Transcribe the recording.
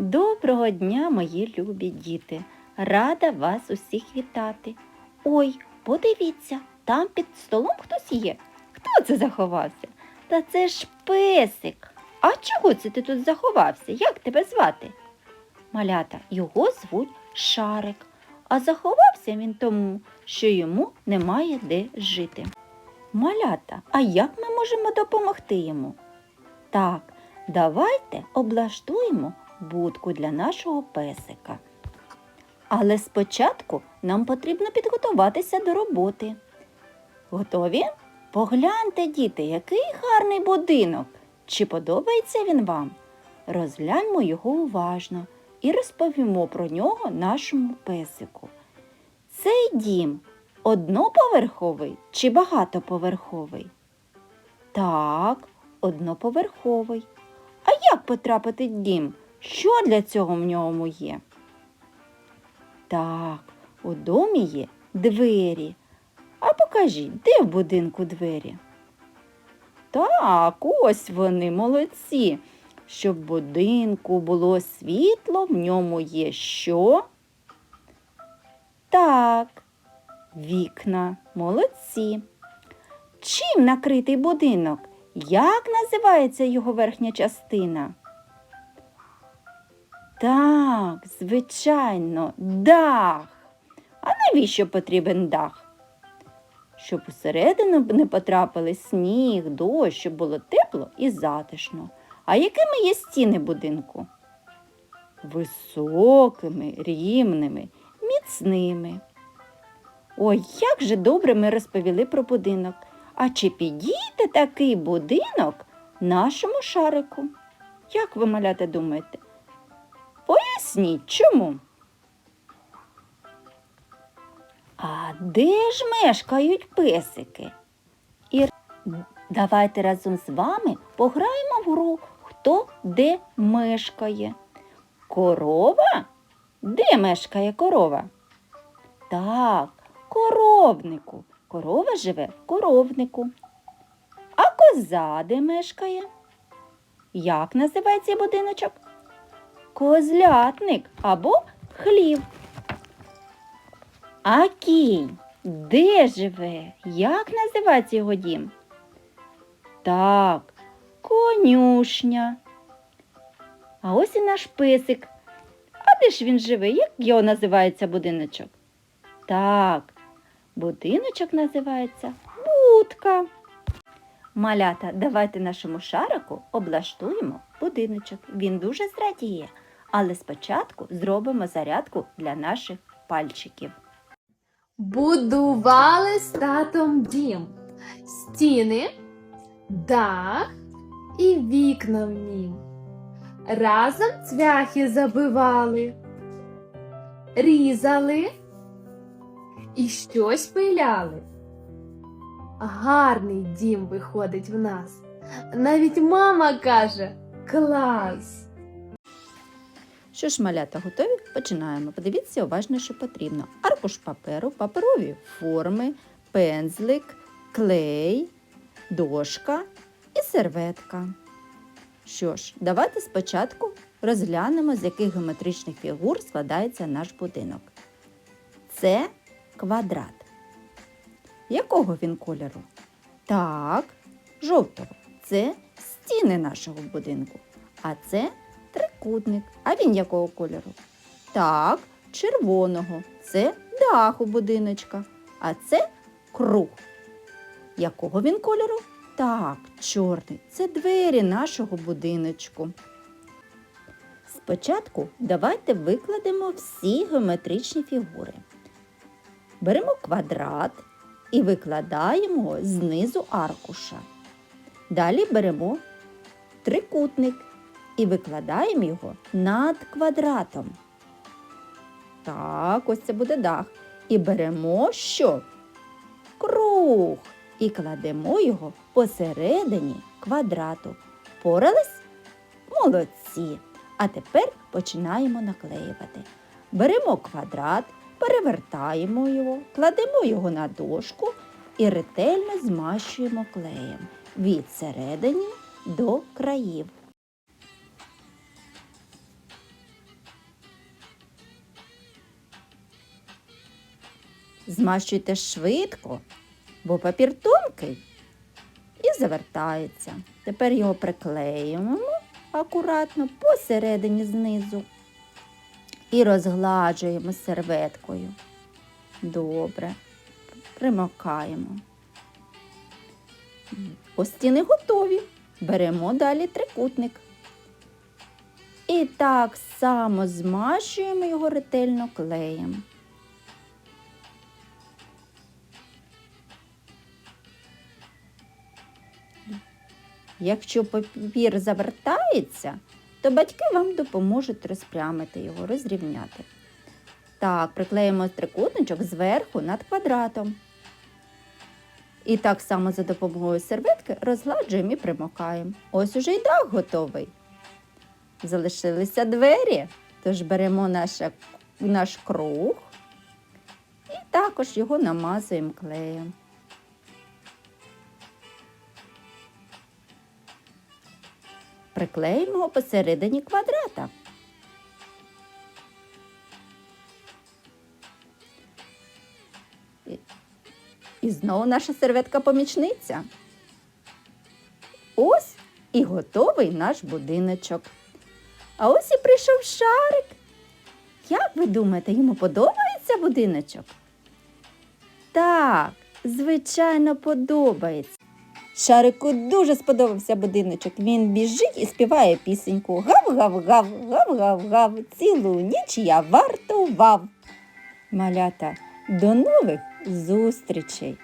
Доброго дня, мої любі діти! Рада вас усіх вітати. Ой, подивіться, там під столом хтось є. Хто це заховався? Та це ж песик. А чого це ти тут заховався? Як тебе звати? Малята, його звуть Шарик, а заховався він тому, що йому немає де жити. Малята, а як ми можемо допомогти йому? Так, давайте облаштуємо будку для нашого песика. Але спочатку нам потрібно підготуватися до роботи. Готові? Погляньте, діти, який гарний будинок. Чи подобається він вам? Розгляньмо його уважно і розповімо про нього нашому песику. Цей дім одноповерховий чи багатоповерховий? Так, одноповерховий. А як потрапити в дім? Що для цього в ньому є? Так, у домі є двері. А покажіть, де в будинку двері? Так, ось вони, молодці. Щоб в будинку було світло, в ньому є що? Так, вікна, молодці. Чим накритий будинок? Як називається його верхня частина? Так, звичайно, дах. А навіщо потрібен дах? Щоб усередину не потрапили сніг, дощ, щоб було тепло і затишно. А якими є стіни будинку? Високими, рівними, міцними. Ой, як же добре ми розповіли про будинок. А чи підійде такий будинок нашому шарику? Як ви, малята, думаєте? Поясніть, чому? А де ж мешкають песики? І давайте разом з вами пограємо в гру, хто де мешкає. Корова? Де мешкає корова? Так, коровнику. Корова живе в коровнику. А коза де мешкає? Як називається будиночок? Козлятник або хлів. А кінь де живе? Як називається його дім? Так, конюшня. А ось і наш песик. А де ж він живе? Як його називається будиночок? Так, будиночок називається будка. Малята, давайте нашому шарику облаштуємо будиночок. Він дуже зрадіє, але спочатку зробимо зарядку для наших пальчиків. Будували з татом дім, стіни, дах і вікна в нім. Разом цвяхи забивали, різали і щось пиляли. Гарний дім виходить в нас. Навіть мама каже клас. Що ж, малята, готові? Починаємо. Подивіться уважно, що потрібно. Аркуш паперу, паперові форми, пензлик, клей, дошка і серветка. Що ж, давайте спочатку розглянемо, з яких геометричних фігур складається наш будинок. Це квадрат. Якого він кольору? Так, жовтого. Це стіни нашого будинку. А це трикутник. А він якого кольору? Так, червоного. Це дах у будиночка. А це круг. Якого він кольору? Так, чорний. Це двері нашого будиночку. Спочатку давайте викладемо всі геометричні фігури. Беремо квадрат і викладаємо знизу аркуша. Далі беремо трикутник і викладаємо його над квадратом. Так, ось це буде дах. І беремо що? Круг. І кладемо його посередині квадрату. Порались? Молодці. А тепер починаємо наклеювати. Беремо квадрат, перевертаємо його, кладемо його на дошку і ретельно змащуємо клеєм від середини до країв. Змащуйте швидко, бо папір тонкий і завертається. Тепер його приклеюємо акуратно посередині знизу і розгладжуємо серветкою. Добре, примокаємо. Ось стіни готові. Беремо далі трикутник. І так само змащуємо його ретельно клеєм. Якщо папір завертається, то батьки вам допоможуть розпрямити його, розрівняти. Так, приклеїмо трикутничок зверху над квадратом. І так само за допомогою серветки розгладжуємо і примокаємо. Ось уже й дах готовий. Залишилися двері, тож беремо наша, наш круг і також його намазуємо клеєм. Приклеїмо посередині квадрата. І знову наша серветка-помічниця. Ось і готовий наш будиночок. А ось і прийшов шарик. Як ви думаєте, йому подобається будиночок? Так, звичайно, подобається. Шарику дуже сподобався будиночок. Він біжить і співає пісеньку Гав-гав-гав, гав-гав-гав, цілу ніч я вартував. Малята, до нових зустрічей!